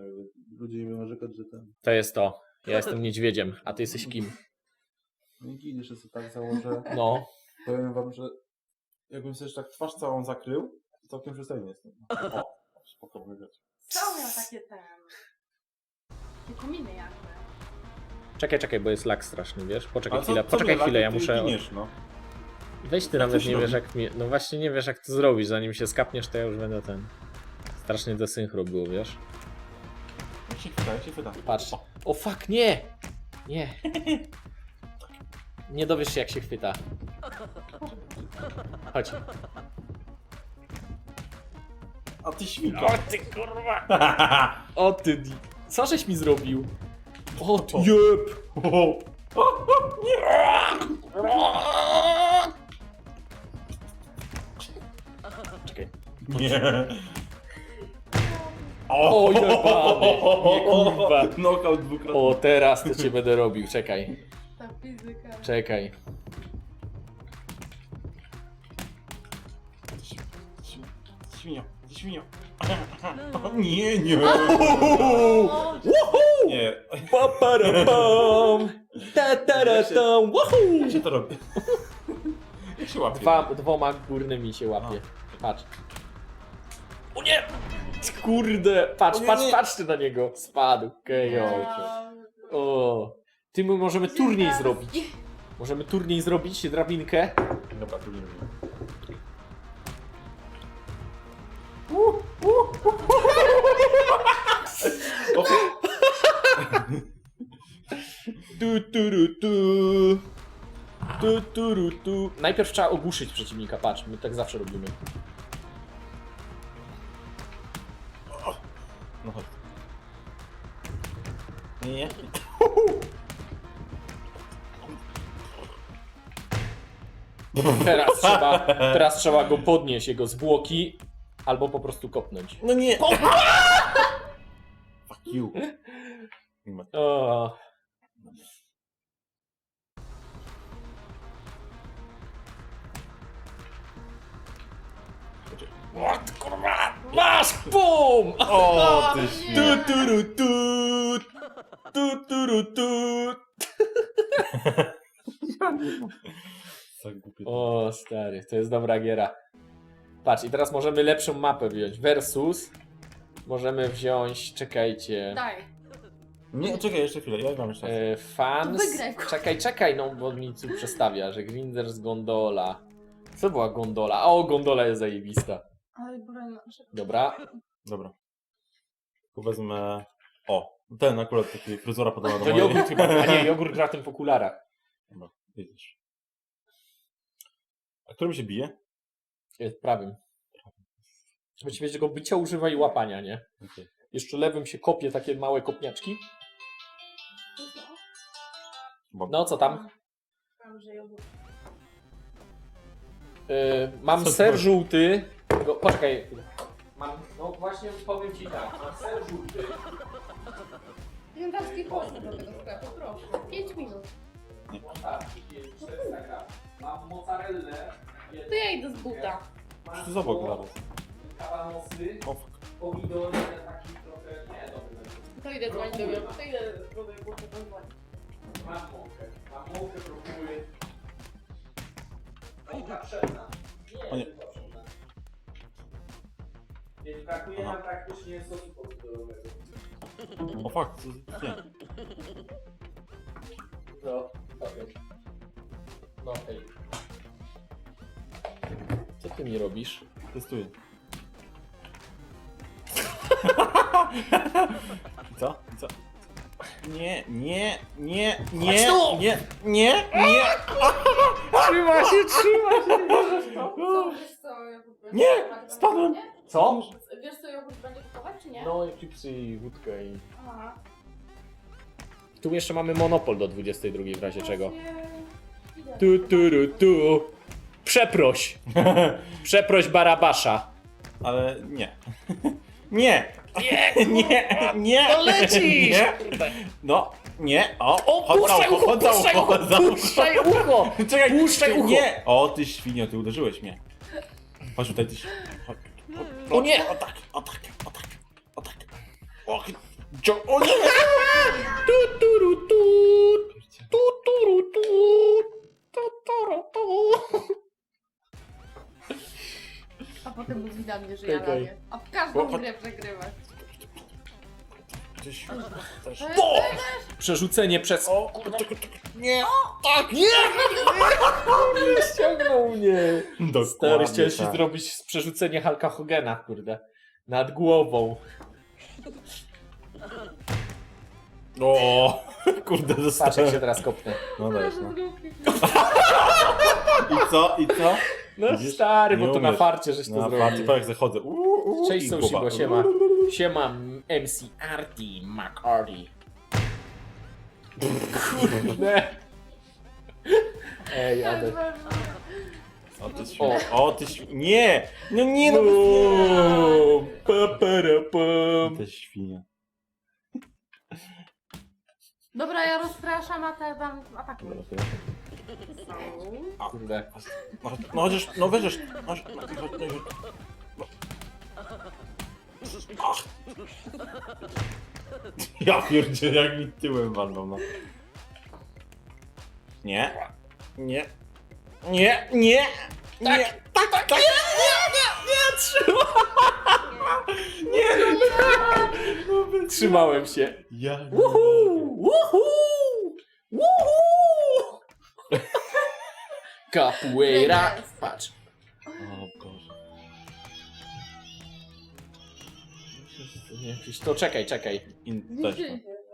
jakby Ludzie nie narzekać, że ten... To jest to. Ja jestem niedźwiedziem, a ty jesteś kim? No i gin jeszcze sobie tak założę. No. Powiem wam, że jakbym sobie jeszcze tak twarz całą zakrył, to całkiem przystojny jestem. O, spoko, wygrać. Co miał takie ten... Takie miny jakby. Czekaj, czekaj, bo jest lak straszny, wiesz? Poczekaj co- chwilę, co poczekaj mnie chwilę, ja ty muszę... Giniesz, no. Weź ty nawet nie wiesz robi? jak mi... No właśnie nie wiesz jak to zrobić, zanim się skapniesz to ja już będę ten... Strasznie do synchro było, wiesz? Jak się chwyta, jak się chwyta. Patrz. O, fuck, nie! Nie. Nie dowiesz się jak się chwyta. Chodź. A ty świnko. O ty kurwa! O ty di... Co żeś mi zrobił? O ty O. jeb! O, Czekaj. Nie. O, jebany. Nie, kurwa. Knockout dwukrotnie. O teraz to cię będę robił, czekaj. Ta fizyka. Czekaj. Świnio, świnio. Nie, nie. O, Nie. Pa, para, pam. Ta, ta, ra, tam. Wahoo! Jak się to robi? Jak się łapie? Dwa, dwoma górnymi się łapie. Patrz. O nie! Kurde! Patrz, O nie, patrz, nie. patrzcie na niego. Spadł. Kejo. O. Ty my możemy turniej zrobić. Możemy turniej zrobić, drabinkę. Dobra, tu nie wiem. Tu, tu, ru, tu. Tu, tu, ru, tu. Najpierw trzeba ogłuszyć przeciwnika, patrz, my tak zawsze robimy. No chodź. Nie, nie. Teraz trzeba, teraz trzeba go podnieść, jego zwłoki, albo po prostu kopnąć. No nie. Fuck you. O. What, kurwa? Masz! Bum! O, ty Tu, świnio. tu, ru, tu. Tu, tu, ru, tu. Głupie. O, stary, to jest dobra giera. Patrz, i teraz możemy lepszą mapę wziąć. Versus możemy wziąć, czekajcie. Daj. Nie, czekaj jeszcze chwilę, ja mam jeszcze raz. E, fans. Czekaj, czekaj, no bo mi tu przestawia, że Grinders gondola. Co była gondola? O, gondola jest zajebista. Ale broń nasze. Dobra. Dobra. Tu wezmę... O, ten akurat taki fryzura podobna do To mojej. jogurt chyba, a nie, jogurt gra tym w okularach. Dobra, widzisz. A którym się bije? Jest prawym. Właściwie tego bycia używa i łapania, nie? Okej. Jeszcze lewym się kopie takie małe kopniaczki. No, co tam? Tam, że jogurt. Y, mam Co ser żółty. Go, poczekaj. Mam, no właśnie powiem ci tak. Mam ser żółty. Jędrowski poszedł do tego sklepu, proszę. 5 minut. Mam tak, 400 gram. Mam mozzarellę. To ja idę z buta. Mam to za bok zaraz? Kabanosy, O, fuck. pomidory, taki trochę, nie, dobry. To idę dzwonić do biura. To idę do biura, to dzwonić. Mam mąkę. Mam mąkę, próbuję. Mąka pszenna. O nie. Brakuje Aha. nam praktycznie sosu pomidorowego. O fuck, co- nie. No, okej. No okej. Co ty mi robisz? Testuję. I co? I co? Nie, nie, nie, nie, tu! nie, nie, nie, Trzyma się, trzyma się! Co, wiesz co, jogurt będzie Nie, kupować, spadłem. nie? Co? Wiesz co, jogurt będzie kupować, czy nie? No i chipsy i wódkę i... Aha. Tu jeszcze mamy monopol do 22 w razie czego. Właśnie. Tu, tu, ru, tu. Przeproś! Przeproś Barabasza! Ale nie. Nie, Nie! nie, nie, To lecisz! nie, Kurde. no, nie, o, O, chodź za puszczaj ucho, chodź za puszczaj ucho, ucho, za ucho. puszczaj ucho! Czekaj, Puszczaj ucho. Nie! O, ty świnio, ty uderzyłeś mnie. Chodź tutaj, ty... ś- Chodź. O nie! O tak, o tak, o tak, o tak. Och, o nie! Tu, turu, tu, tu, turu, tu, tu, turu, tu. A potem mówi na mnie, że ja Czekaj. A w każdą Bo- grę przegrywasz. Świnia też. To O! Przerzucenie przez... O, kurde, czekaj, czekaj. Nie! Tak, nie! Nie ściągnął mnie. Stary, chciałem się tak. zrobić z przerzucenie Hulka Hogena, kurde. Nad głową. O, kurde, Patrz, jak dostałem. się teraz kopnę. No dajesz, no. I co, i co? No Widzisz? stary, bo Nie to na umiesz. farcie żeś to Na zrobił. party park zachodzę. Uuu, uuu, Cześć i głowa. bo siema. Siema MC Arty McArty. Kurde. Ej, ale... O, ty świnia. O, ty świnia. Nie! No nie, no. Bum, pa, para, pum. Ty świnia. Dobra, ja rozpraszam, a te to ja- Kurde. No, no chociaż, no weźesz. No, no, no, no, no. Ja pierdzie, jak mi tyłem walną, no. Nie. Nie. Nie, nie. Nie. Tak, tak, tak. Nie, no, Trzymałem się. Ja nie mogę. Woohoo! Woohoo! Capoeira. Patrz. Jakiś- To czekaj, czekaj. In, też,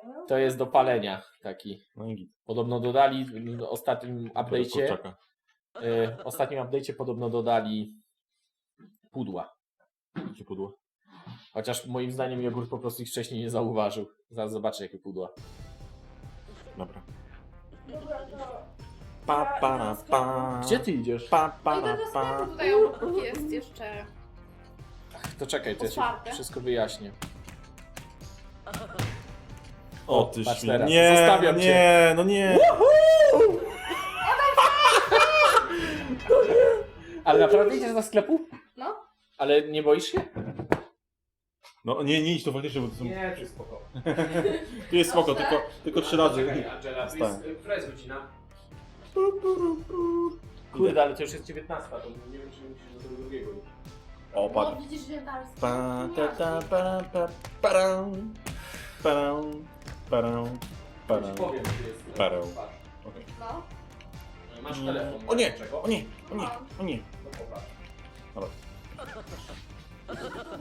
no. To jest do palenia taki. no i git. Podobno dodali w ostatnim update'cie. Kurczaka. Y, ostatnim update'cie podobno dodali pudła. Gdzie pudło? Chociaż moim zdaniem jogurt po prostu ich wcześniej nie zauważył. Zaraz zobaczę jakie pudła. Dobra. Pa, pa, ra, pa. Gdzie ty idziesz? Pa, pa, idę ra, do pa. tutaj obok jest jeszcze... To czekaj, to ja ci Otwarte. wszystko wyjaśnię. O, ty Patrz świnia. teraz, Nie, zostawiam no cię. nie, no nie. Ale naprawdę idziesz do sklepu? No. Ale nie boisz się? No nie, nie idź to faktycznie, bo to są... Nie, to jest spoko. Tu jest spoko, tylko, tylko trzy razy. Czekaj, Angela, to jest, która jest godzina? Kurde, ale to już jest 19, to nie wiem, czy musisz do tego drugiego iść. O, No patrz. widzisz, że tam jest... Pa, ta, ta, pa, pa, param, param, powiem, gdzie jest. Parę. Patrz. Okej. No. Masz telefon. O nie, Czego? o nie, o nie, o nie. No popatrz.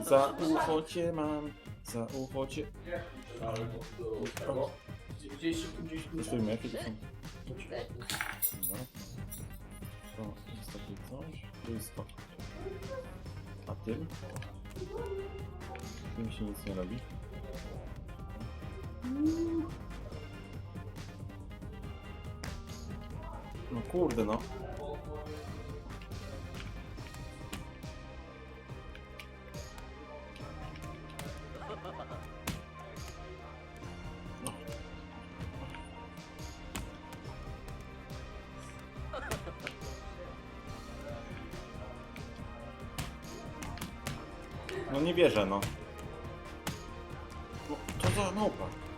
Za ucho cię mam, za ucho cię... Gdzie- Gdzieś, gdzieś tu. Zostawimy, jakie to są? Dobra. To jest takie coś, to jest to. A tym? Tym się nic nie robi. No kurde no. No. No nie wierzę, no. No, to za małpa.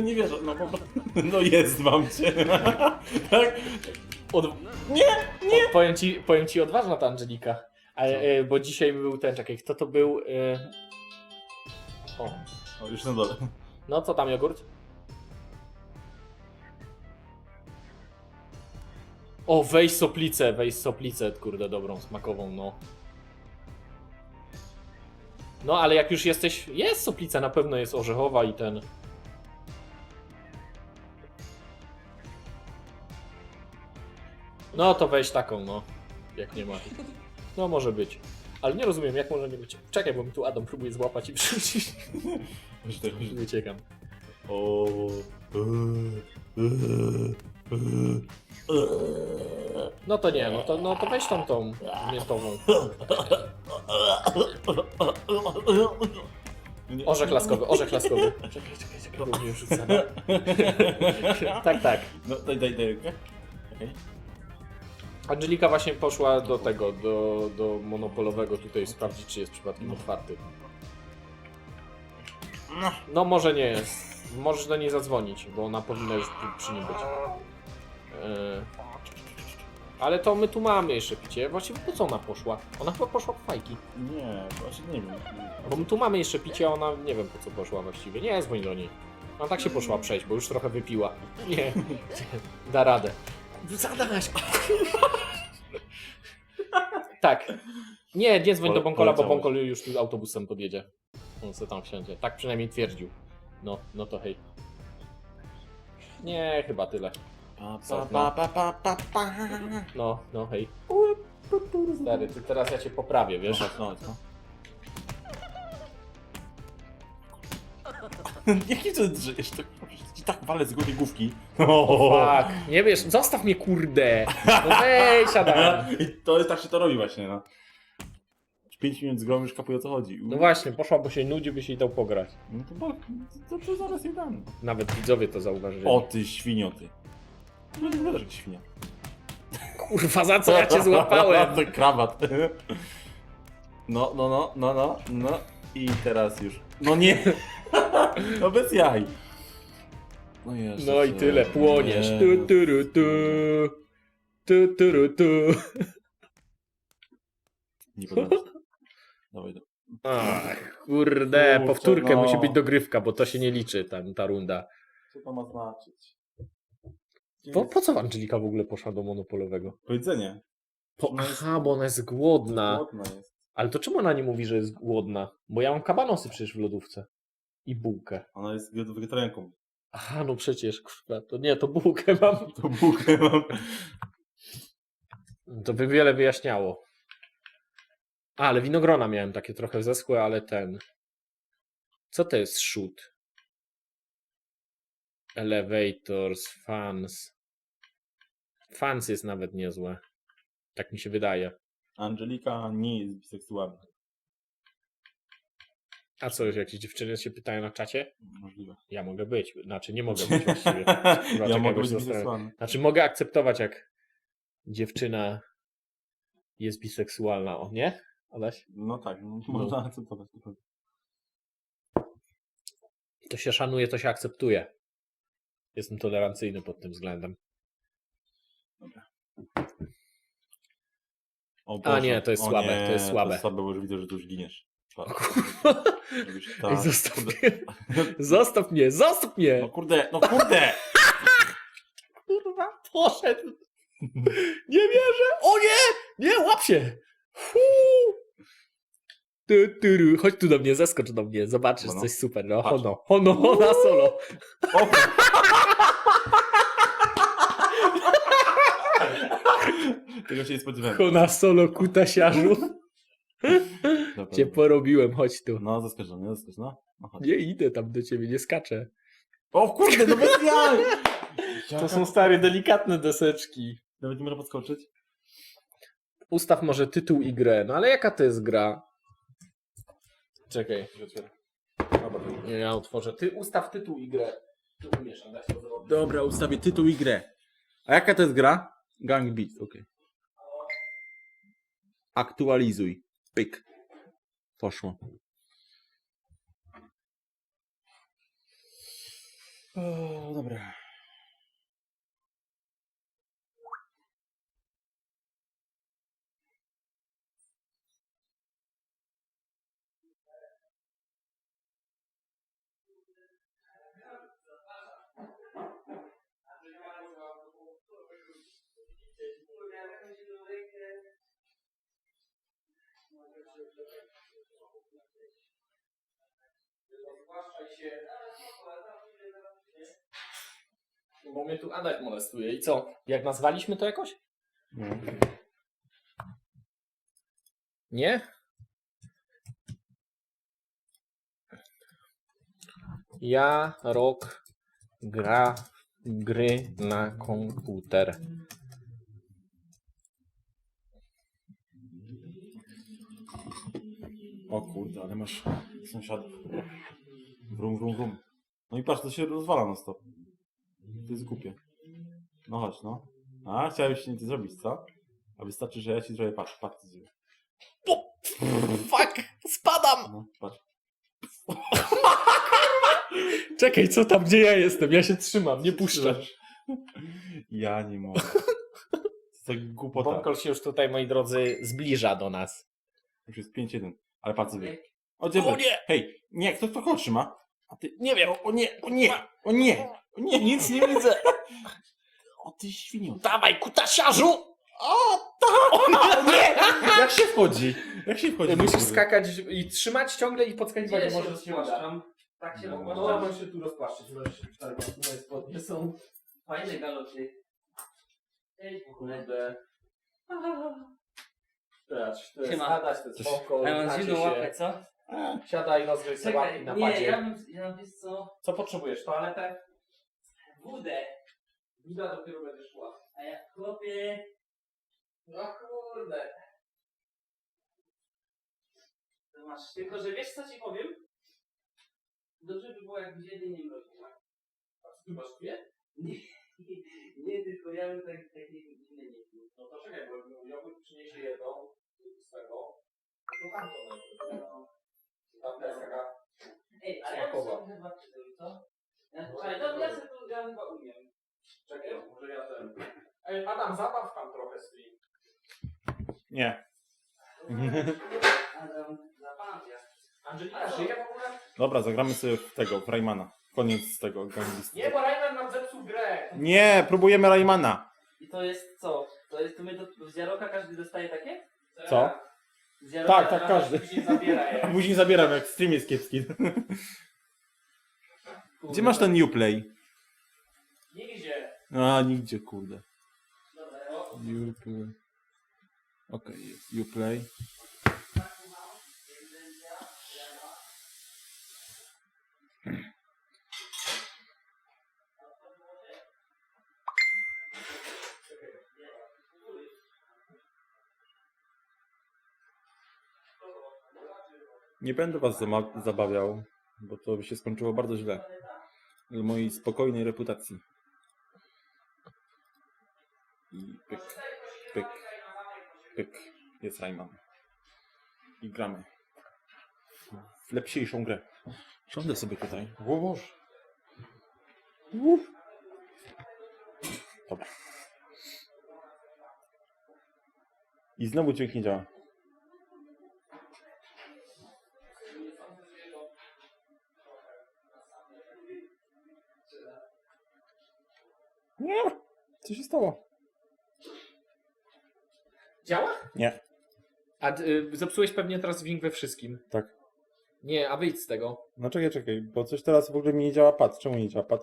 nie wierzę, no po prostu. No jest, mam cię. tak? Od... Nie, nie! Powiem ci, powiem ci odważna ta Angelika. Ale, e, bo dzisiaj był ten, czekaj, kto to był? E... O, O, już na dole. no co tam jogurt? O, weź soplicę, weź soplicę, kurde, dobrą, smakową, no. No, ale jak już jesteś, jest soplica, na pewno jest orzechowa i ten... No to weź taką, no. Jak nie ma. No może być. Ale nie rozumiem, jak może nie być. Czekaj, bo mi tu Adam próbuje złapać i wrzucić. Już tak, już... Wyciekam. O, No to nie, no to, no to weź tam tą miętową. Orzech laskowy, orzech laskowy. Czekaj, czekaj, czekaj, bo mnie rzuca. no. tak, tak. No daj, daj, daj rękę. Angelika właśnie poszła do tego, do, do monopolowego tutaj sprawdzić, czy jest przypadkiem otwarty. No może nie jest. Możesz do niej zadzwonić, bo ona powinna już przy nim być. Yy. Ale to my tu mamy jeszcze picie. Właściwie po co ona poszła? Ona chyba poszła po fajki. Nie, właśnie nie wiem. Bo my tu mamy jeszcze picie, a ona nie wiem po co poszła właściwie. Nie, dzwoń do niej. Ona tak się poszła przejść, bo już trochę wypiła. Nie, da radę. Zadaś! tak. Nie, nie dzwoń do Bonkola, bo. Bonkol już tu autobusem podjedzie. On se tam wsiądzie. Tak przynajmniej twierdził. No, no to hej. Nie, chyba tyle. Pa, pa, pa, pa, pa, pa. No, no hej. Stary, ty teraz ja cię poprawię, wiesz? Wiesz, no, no. Jaki to drzesz? To ci tak walę z góry główki. Fuck, nie wiesz, zostaw mnie kurde! No weź, Adam! I to jest tak się to robi właśnie, no. 5 minut z grą już kapuje o co chodzi. No właśnie, poszła, bo się nudzi, by się jej dał pograć. No to, bo, to, to zaraz jej dam. Nawet widzowie to zauważyli. O ty świnio ty. No nie wyglądasz jak świnia. Kurwa, za co ja cię złapałem? to krawat. No, no, no, no, no, no. I teraz już. No nie! No bez jaj. No, jeszcze, No i tyle, płoniesz. Nie. Tu, tu, ru, tu. Tu, tu, ru, tu. Nie podoba się. Dawaj, dawaj. Ach, kurde, Kurczę, powtórkę no. musi być dogrywka, bo to się nie liczy, tam, ta runda. Co to ma znaczyć? Po, po co Angelika w ogóle poszła do monopolowego? Powiedzenie. Po, jest- aha, bo ona jest głodna. Głodna jest. Ale to czemu ona nie mówi, że jest głodna? Bo ja mam kabanosy przecież w lodówce. I bułkę. Ona jest wege- wegetarianką. Aha, no przecież, kurwa, to nie, to bułkę mam. To bułkę mam. To by wiele wyjaśniało. A, ale winogrona miałem takie trochę zeschłe, ale ten. Co to jest shoot? Elevators, fans. Fans jest nawet niezłe. Tak mi się wydaje. Angelika nie jest biseksualna. A co, jakieś dziewczyny się pytają na czacie? Możliwe. Ja mogę być. Znaczy, nie mogę być właściwie. ja mogę być biseksualny. Znaczy, mogę akceptować, jak dziewczyna jest biseksualna. O, nie? Adaś? No tak, no, można akceptować. to się szanuje, to się akceptuje. Jestem tolerancyjny pod tym względem. O A nie, to jest o słabe, nie, to jest słabe. To jest słabe, bo już widzę, że tu już giniesz. Tak. zostaw mnie! Zostaw mnie! Zostaw No mnie! kurde, no kurde! Kurwa, poszedł! Nie wierzę! O nie! Nie, łap się! Tu, tu, ru. Chodź tu do mnie, zeskocz do mnie, zobaczysz Hono? coś super. No, Patrz. hono, hono, hono, solo. O! Tego się nie spodziewałem. Hona solo, kutasiarzu. Dobra, Cię dobra. porobiłem, chodź tu. No, zaskocz, no, zaskocz, no. no chodź. Nie idę tam do ciebie, nie skaczę. O kurde, no bez jaj! To są stare, delikatne deseczki. Nawet nie można podskoczyć? Ustaw może tytuł i grę. No ale jaka to jest gra? Czekaj. Nie, ja otworzę. Ty ustaw tytuł i grę. Ty umiesz, Adaś, to zrobić. Dobra, ustawię tytuł i grę. A jaka to jest gra? Gang Beat, okej. Aktualizuj. Pyk. Poszło. O, dobra. Bo mnie tu Adaś molestuje. I co? Jak nazwaliśmy to jakoś? Nie? Ja, rok gra w gry na komputer. O kurde, ale masz sąsiadów. Wrum, wrum, wrum. No i patrz, to się rozwala na stop. To jest głupie. No chodź, no. A, chciałeś nic zrobić, co? A wystarczy, że ja ci zrobię, patrz, patrz, co zrobię. Fuck! Spadam! No, patrz. Czekaj, co tam, gdzie ja jestem? Ja się trzymam, nie puszczasz. Ja nie mogę. To jest tak głupota. Bąkol się już tutaj, moi drodzy, zbliża do nas. Już jest 5-1. Ale patrz, co wie. O, dzień O nie! Hej, nie, kto to koło trzyma? A ty, Nie wiem. o, o nie, o nie, o nie, o nie. Nic nie widzę. O ty świnio. Dawaj, kutasiarzu! O, tak! O nie! Jak się wchodzi? Jak się wchodzi? Musisz skakać i trzymać ciągle i podskakiwać. Gdzie się może się uda. rozpłaszczam? Tak się No, No, rozpłaszczam. on się tu rozpłaszczy. Zobaczcie, moje spodnie są. Fajne galoty. Ej, kurde. Patrz, to jest Siema. Adaś, to jest. A ja mam znacie zimną się. łapę, co? Siadaj, rozgryź sobie łapki na nie, padzie. ja bym, ja wiesz co? Co potrzebujesz? Toaletę? Wódę. Wida dopiero będzie szła. A ja chłopie. No kurde. To masz, tylko że wiesz co ci powiem? Dobrze by było jakbyś jedynie mroził. A ty masz dwie? Nie, nie, tylko ja bym tak, takie inne nie pił. No to czekaj, bo ja przyniesie jedną z tego. To tamto najpierw. No. Tamta jest taka... Ej, ale ja bym Smakowa. sobie chyba przyjął, co? Ja, no ja sobie to ja chyba umiem. Czekaj, może ja ten... Ej, Adam, zabaw tam trochę stream. Nie. Adam, zapamiętaj. Angelika żyje w ogóle? Dobra, zagramy sobie w tego, w Raymana. Koniec tego ganglisty. Nie, bo Rayman nam zepsuł grę. Nie, próbujemy Raymana. I to jest co? To jest, to my do, z Jaroka każdy dostaje takie? Co? Tak, tak, każdy. Później zabiera je. Później zabieram, jak stream jest kiepski. Gdzie masz ten Uplay? Nigdzie. A, nigdzie, kurde. Dobra, ja Uplay. Okej, Uplay. Nie będę was zabawiał, bo to by się skończyło bardzo źle. Dla mojej spokojnej reputacji. I pyk, pyk, pyk. Jest Rayman. I gramy. W lepsiejszą grę. Siądę sobie tutaj. O Boże. Dobra. I znowu dźwięk nie działa. Nie. Co się stało? Działa? Nie. A y, zepsułeś pewnie teraz wing we wszystkim. Tak. Nie, a wyjdź z tego. No czekaj, czekaj, bo coś teraz w ogóle mi nie działa pad. Czemu nie działa pad?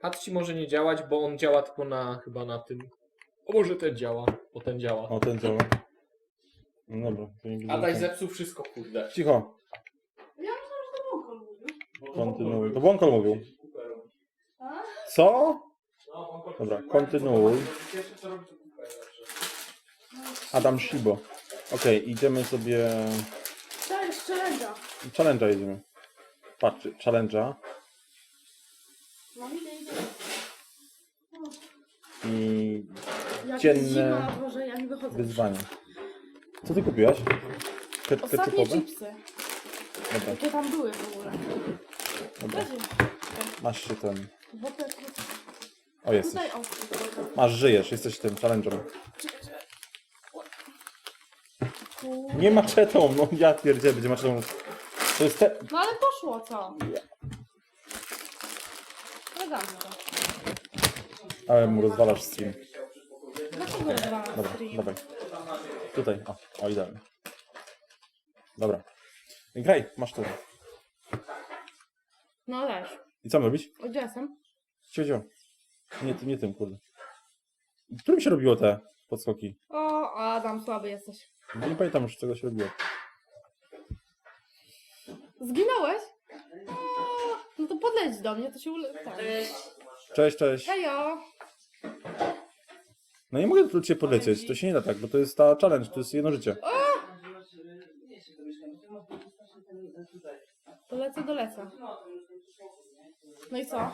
Pad ci może nie działać, bo on działa tylko na chyba na tym. O może ten działa, bo ten działa. O, ten działa. No dobra. To nie Adaś ten. zepsuł wszystko, kurde. Cicho. Ja myślałam, że to Bąkol mówił. Kontynuuj. To Bąkol mówił. A? Co? Dobra, kontynuuj. Adam Shibo. Okej, idziemy sobie... To jest challenge'a. Challenge'a jedziemy. Patrzcie, challenge'a. No idę, idę. I Jak Dzienne jest zima na dworze, ja nie wychodzę. wyzwanie. Co ty kupiłaś? Ke Ostatnie ketchupowe? chipsy. Dobra, Jakie tam były w ogóle. dobra. Weź je. Masz się ten... Bo te, O, jesteś. tutaj o. tutaj. Masz, żyjesz, jesteś tym challenge'em. Nie maczetą, no ja pierdzielę, będzie maczetą. To jest te... No ale poszło, co? Elegancko. Ale mu rozwalasz stream. Dlaczego rozwalam Dobra, stream? dawaj. Tutaj, o, o idealnie. Dobra. Graj, masz to. No leż. I co mam robić? Gdzie jestem? Cio, Nie, tym- nie tym, kurde. Którym się robiło te podskoki? O, Adam, słaby jesteś. Nie pamiętam już, czego się robiło. Zginąłeś? O, no to podleć do mnie, to się ule... Tak. Cześć. Cześć, cześć. Hejo! No nie mogę do ciebie podlecieć, to się nie da tak, bo to jest ta challenge, to jest jedno życie. To lecę, dolecę. No i co?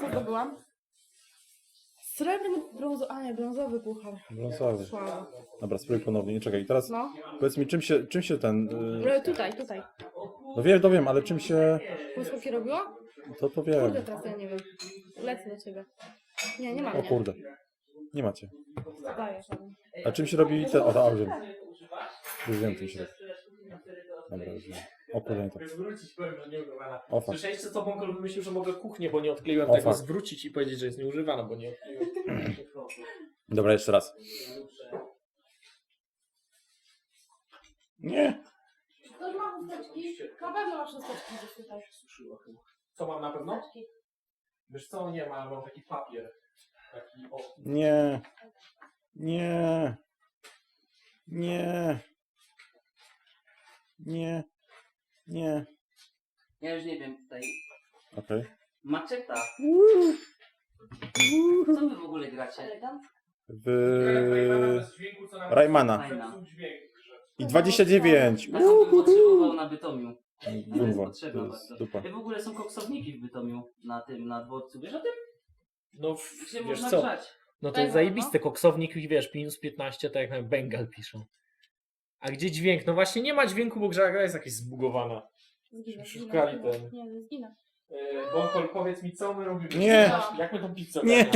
Co zdobyłam? Srebrny, brązowy, a nie, brązowy puchar. Brązowy. Słabo. Dobra, spróbuj ponownie, nie czekaj. Teraz No, powiedz mi, czym się, czym się ten... Yy... E, tutaj, tutaj. No wiem, to wiem, ale czym się... Błyskotki robiło? To to Kurde, wiem. teraz ja nie wiem. Lecę do ciebie. Nie, nie mam. O kurde. Nie macie. Dajesz. A czym się robi ten... O, to wiem. Już wiem, czym się robi. Dobra, już wiem. O nie tak. Zwrócić powiem, że nieużywana. O fuck. Słyszeliście co Bąkol wymyślił, że mogę kuchnię, bo nie odkleiłem O, tego, fuck. zwrócić i powiedzieć, że jest nieużywana, bo nie odkleiłem. Dobra, jeszcze raz. Nie. Ktoś ma chusteczki? Na pewno masz chusteczki gdzieś tutaj. Suszyła chyba. Co mam na pewno? Wiesz co, nie ma, mam taki papier. Taki, o, Nie. Nie. Nie. Nie. Nie. Ja już nie wiem tutaj. Okej. Maczeta. Co wy w ogóle gracie? Elegant. W... na Raymana. I 29. Taką bym potrzebował na Bytomiu. To jest Dumwa. potrzebna To jest bardzo. dupa. I w ogóle są koksowniki w Bytomiu na tym, na dworcu. Wiesz o tym? No, w- Gdzie wiesz można co, grzać? no to jest wam, zajebiste, koksownik i wiesz, minus 15, tak jak na Bengal piszą. A gdzie dźwięk? No właśnie nie ma dźwięku, bo gra jest jakaś zbugowana. Zginę, Szukali zginę. ten. Nie, nie zginę. Yy, Bąkol, powiedz mi, co my robimy? Nie. Jak my tą pizzę Nie.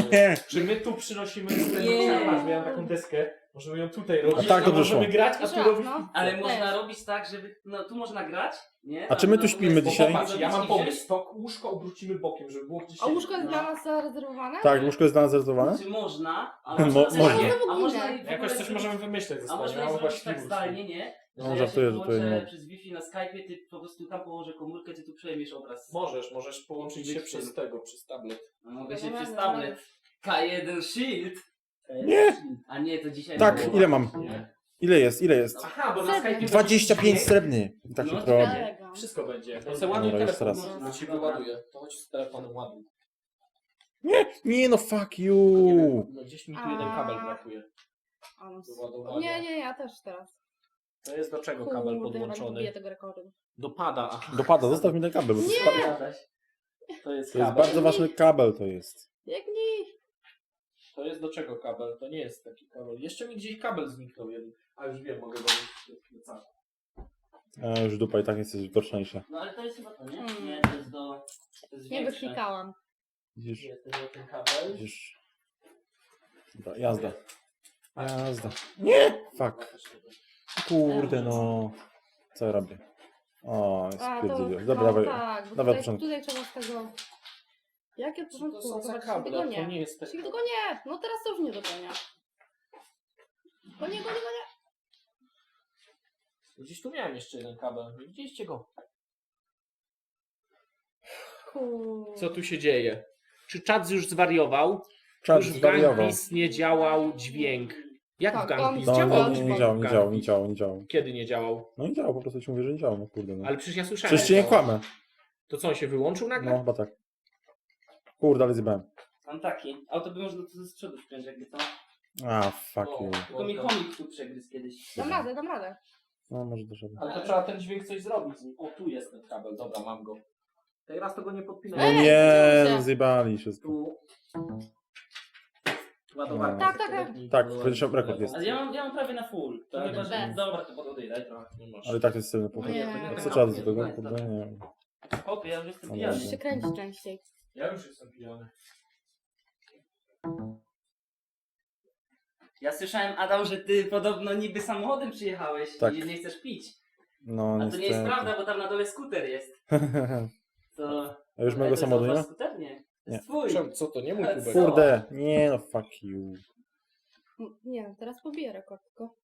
Czy my tu przynosimy z tego, Nie. miałem taką deskę, możemy ją tutaj robić, tak to możemy grać, a tu robić no. Ale Też. można robić tak, żeby. No tu można grać, nie? A czy my tu śpimy bo- dzisiaj? Popatrz, ja mam pomysł, to łóżko obrócimy bokiem, żeby było gdzieś A łóżko jest No. dla nas zarezerwowane? Tak, łóżko jest dla nas zarezerwowane? Czy można? A Mo- można. Nie, a można i w Jakoś coś możemy wymyśleć ze A można zrobić właśnie tak zdalnie, nie? No, Że ja żartuję, się że to nie przez Wi-Fi na Skype'ie, ty po prostu tam położę komórkę, ty tu przejmiesz obraz. Możesz, możesz połączyć się przez tego, przez tablet. No, mogę się przez tablet. K1 Shield. Nie. A nie, to dzisiaj Tak, nie było. ile mam? Nie. Ile jest? Ile jest? Aha, bo na? Skype 25 srebrny. I tak się No, to robi. Wszystko będzie. No se ładuj Dobra, jeszcze telefon, raz. no, to się wyładuje. To chodź z telefonem ładuj. Nie, nie no fuck you. No gdzieś mi tu jeden kabel brakuje A, no, do ładowania. Nie, nie, ja też teraz. To jest do czego kabel Kurde, nie podłączony? pobiję tego rekordu. Do pada. aha. Dopada, zostaw mi ten kabel, bo to jest, Nie. To jest to jest kabel. bardzo ważny kabel to jest. Biegnij! To jest do czego kabel? To nie jest taki kabel. Jeszcze mi gdzieś kabel zniknął jeden. A już wiem, mogę go mieć w plecaku. A już dupa i tak jesteś gorszniejsza. No ale to jest chyba to, nie? Hmm. Nie, to jest do... To jest Nie większe. wyklikałam. Widzisz, Jest to nie ten kabel. widzisz. Dobra, jazda. Jazda. Nie! Fuck. Kurde no. Co ja robię? O, jest A, to. Dobra, no, dawaj. tak, bo dawaj tutaj, początek. tutaj trzeba z tego... Jakie od początku? to są za Zobacz, kable? tego To nie. nie jest taki... Czyli tego nie! No teraz to już nie dogania. Gonie, gonie, gonie! Gdzieś tu miałem jeszcze jeden kabel. Nie Widzieliście go? Kurde. Co tu się dzieje? Czy czat już zwariował? Czas już w zwariował. Gangpis nie działał dźwięk. Jak Tak, w Gangpis? No, działał no, nie, dźwięk nie działał, w nie działał, nie Gangpis. działał, nie działał. Kiedy nie działał? No nie działał, po prostu ci mówię, że nie działał, no kurde no. Ale przecież ja słyszałem. Przecież ci nie kłamę. To co, on się wyłączył No nagle? chyba tak. Kurde, ale zjebałem. Mam taki. Auto by można tu z przodu wpiąć, jakby to. A, fuck you. Tylko mi chomik tu przegryzł kiedyś. Dam radę, dam radę. No może doszedłem. Ale to trzeba ten dźwięk coś zrobić. z nim. O, tu jest ten kabel, dobra, mam go. Teraz tego nie No podpinałem. Ej, nie, no zjebali wszystko. Tu. Ładowarka. Tak, tak, tak. Tak, będziesz rekord jest. Ale ja mam, ja mam prawie na full. To Tak, chyba, że... bez. Dobra, to pododej, daj trochę. Nie. Ale tak to jest puchar. nie, Co nie. trzeba do tego? Kurde, nie wiem. Hopie, ja już jestem No pijany. Musisz się kręcić częściej. Ja już jestem pijany. Ja słyszałem, Adam, że ty podobno niby samochodem przyjechałeś Tak. i nie chcesz pić. No A to nie jest prawda, bo tam na dole skuter jest. To... A już mojego samochodu nie skuter? Nie. To Nie. jest twój. Co to, nie mój Ale kubek. co? Kurde, nie no fuck you. Nie, teraz pobiję rekord tylko.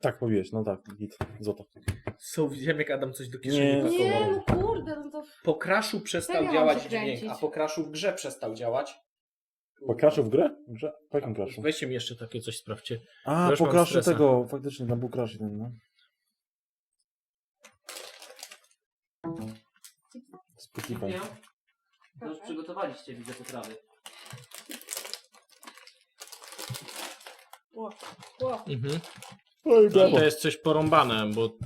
Tak, powiesz, no tak, git, złoto. Co, widziałem jak Adam coś do Nie. kieszeni pakował. Nie, no kurde, no to... Po crashu przestał Tak mam działać się dźwięk, a po crashu w grze przestał działać. Po crashu w grę? W grze? Po jakim crashu? Weźcie mi jeszcze takie coś sprawdźcie. A, Już po mam crashu stresa. tego, faktycznie, tam był crash jeden, no. Spotify. To już przygotowaliście, widzę, potrawy. Ło, ło. Mhm. To jest coś porąbane, bo